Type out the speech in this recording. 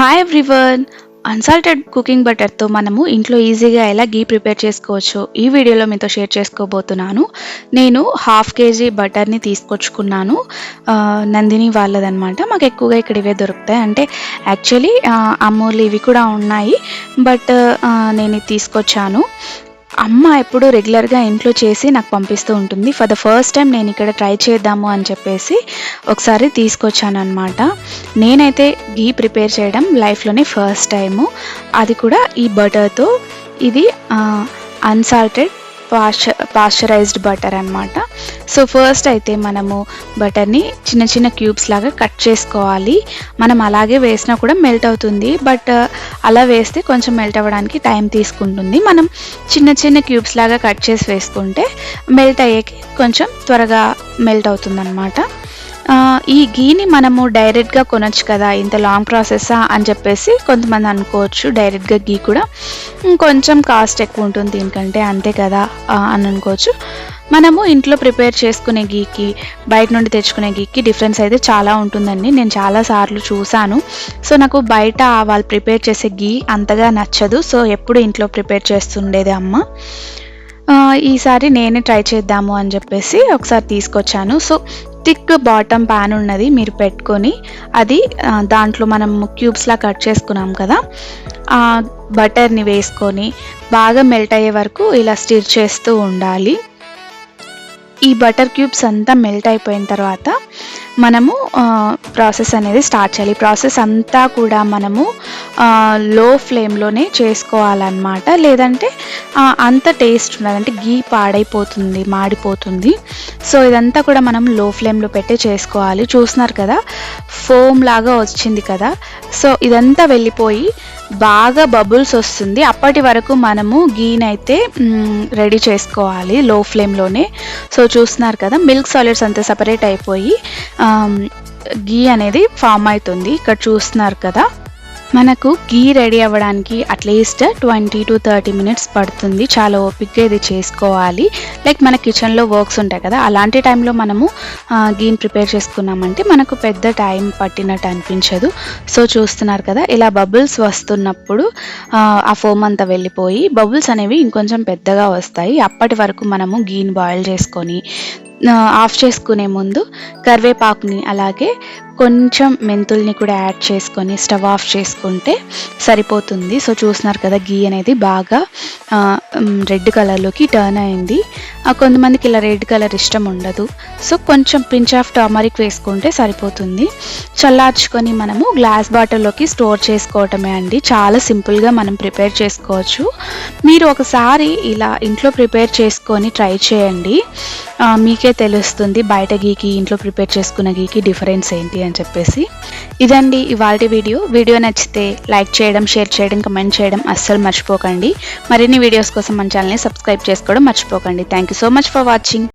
Hi everyone unsalted cooking బటర్తో మనము ఇంట్లో ఈజీగా ఎలా గీ ప్రిపేర్ చేసుకోవచ్చో ఈ వీడియోలో మీతో షేర్ చేసుకోబోతున్నాను. నేను హాఫ్ కేజీ బటర్ని తీసుకొచ్చుకున్నాను. నందిని వాళ్ళదనమాట మాకు ఎక్కువగా ఇక్కడ ఇవే దొరుకుతాయి. అంటే యాక్చువల్లీ అమూల్ ఇవి కూడా ఉన్నాయి. బట్ నేను తీసుకొచ్చాను. అమ్మ ఎప్పుడు రెగ్యులర్గా ఇంట్లో చేసి నాకు పంపిస్తూ ఉంటుంది. ఫర్ ద ఫస్ట్ టైం నేను ఇక్కడ ట్రై చేద్దాము అని చెప్పేసి ఒకసారి తీసుకొచ్చాను అనమాట నేనైతే గీ ప్రిపేర్ చేయడం లైఫ్లోనే ఫస్ట్ టైము అది కూడా ఈ బటర్తో. ఇది అన్సాల్టెడ్ పాశ్చ పాశ్చరైజ్డ్ బటర్ అనమాట సో ఫస్ట్ అయితే మనము బటర్ని చిన్న చిన్న క్యూబ్స్ లాగా కట్ చేసుకోవాలి. మనం అలాగే వేసినా కూడా మెల్ట్ అవుతుంది. బట్ uh, అలా వేస్తే కొంచెం మెల్ట్ అవ్వడానికి టైం తీసుకుంటుంది. మనం చిన్న చిన్న క్యూబ్స్ లాగా కట్ చేసి వేసుకుంటే మెల్ట్ అయ్యేకి కొంచెం త్వరగా మెల్ట్ అవుతుంది అనమాట ఈ గీని మనము డైరెక్ట్గా కొనొచ్చు కదా ఇంత లాంగ్ ప్రాసెస్సా అని చెప్పేసి కొంతమంది అనుకోవచ్చు డైరెక్ట్గా గీ కూడా. కొంచెం కాస్ట్ ఎక్కువ ఉంటుంది దీనికంటే అంతే కదా అని అనుకోవచ్చు. మనము ఇంట్లో ప్రిపేర్ చేసుకునే గీకి బయట నుండి తెచ్చుకునే గీకి డిఫరెన్స్ అయితే చాలా ఉంటుందండి. నేను చాలా సార్లు చూశాను. సో నాకు బయట వాళ్ళు ప్రిపేర్ చేసే గీ అంతగా నచ్చదు. సో ఎప్పుడు ఇంట్లో ప్రిపేర్ చేస్తుండేది అమ్మ. ఈసారి నేనే ట్రై చేద్దాము అని చెప్పేసి ఒకసారి తీసుకొచ్చాను. సో థిక్ బాటమ్ ప్యాన్ ఉన్నది మీరు పెట్టుకొని అది దాంట్లో మనం క్యూబ్స్లా కట్ చేసుకున్నాం కదా ఆ బటర్ని వేసుకొని బాగా మెల్ట్ అయ్యే వరకు ఇలా స్టిర్ చేస్తూ ఉండాలి. ఈ బటర్ క్యూబ్స్ అంతా మెల్ట్ అయిపోయిన తర్వాత మనము ప్రాసెస్ అనేది స్టార్ట్ చేయాలి. ప్రాసెస్ అంతా కూడా మనము లో ఫ్లేమ్లోనే చేసుకోవాలన్నమాట. లేదంటే అంత టేస్ట్ ఉండదు. అంటే గీ పాడైపోతుంది మాడిపోతుంది. సో ఇదంతా కూడా మనం లో ఫ్లేమ్లో పెట్టి చేసుకోవాలి. చూస్తున్నారు కదా ఫోమ్ లాగా వచ్చింది కదా. సో ఇదంతా వెళ్ళిపోయి బాగా బబుల్స్ వస్తుంది. అప్పటి వరకు మనము గీనైతే రెడీ చేసుకోవాలి లో ఫ్లేమ్లోనే. సో చూస్తున్నారు కదా మిల్క్ సాలిడ్స్ అంతా సపరేట్ అయిపోయి గీ అనేది ఫామ్ అవుతుంది. ఇక్కడ చూస్తున్నారు కదా. మనకు గీ రెడీ అవ్వడానికి at least twenty two thirty minutes పడుతుంది. చాలా ఓపిక్గా ఇది చేసుకోవాలి. లైక్ మన కిచెన్లో వర్క్స్ ఉంటాయి కదా. అలాంటి టైంలో మనము గీని ప్రిపేర్ చేసుకున్నామంటే మనకు పెద్ద టైం పట్టినట్టు అనిపించదు. సో చూస్తున్నారు కదా ఇలా బబుల్స్ వస్తున్నప్పుడు ఆ, ఫోమ్ అంతా వెళ్ళిపోయి బబుల్స్ అనేవి ఇంకొంచెం పెద్దగా వస్తాయి. అప్పటి వరకు మనము గీని బాయిల్ చేసుకొని ఆఫ్ చేసుకునే ముందు కరివేపాకుని అలాగే కొంచెం మెంతుల్ని కూడా యాడ్ చేసుకొని స్టవ్ ఆఫ్ చేసుకుంటే సరిపోతుంది. సో చూస్తున్నారు కదా గీ అనేది బాగా రెడ్ కలర్లోకి టర్న్ అయింది. కొంతమందికి ఇలా రెడ్ కలర్ ఇష్టం ఉండదు. సో కొంచెం పించ్ ఆఫ్ టర్మరిక్ వేసుకుంటే సరిపోతుంది. చల్లార్చుకొని మనము గ్లాస్ బాటిల్లోకి స్టోర్ చేసుకోవటమే అండి. చాలా సింపుల్గా మనం ప్రిపేర్ చేసుకోవచ్చు. మీరు ఒకసారి ఇలా ఇంట్లో ప్రిపేర్ చేసుకొని ట్రై చేయండి. మీకే తెలుస్తుంది బయట గీకి ఇంట్లో ప్రిపేర్ చేసుకున్న గీకి డిఫరెన్స్ ఏంటి అని చెప్పేసి. ఇదండి ఇవాళ వీడియో. వీడియో నచ్చితే లైక్ చేయడం షేర్ చేయడం కమెంట్ చేయడం అస్సలు మర్చిపోకండి. మరిన్ని వీడియోస్ కోసం మన ఛానల్ని సబ్స్క్రైబ్ చేసుకోవడం మర్చిపోకండి. Thank you so much for watching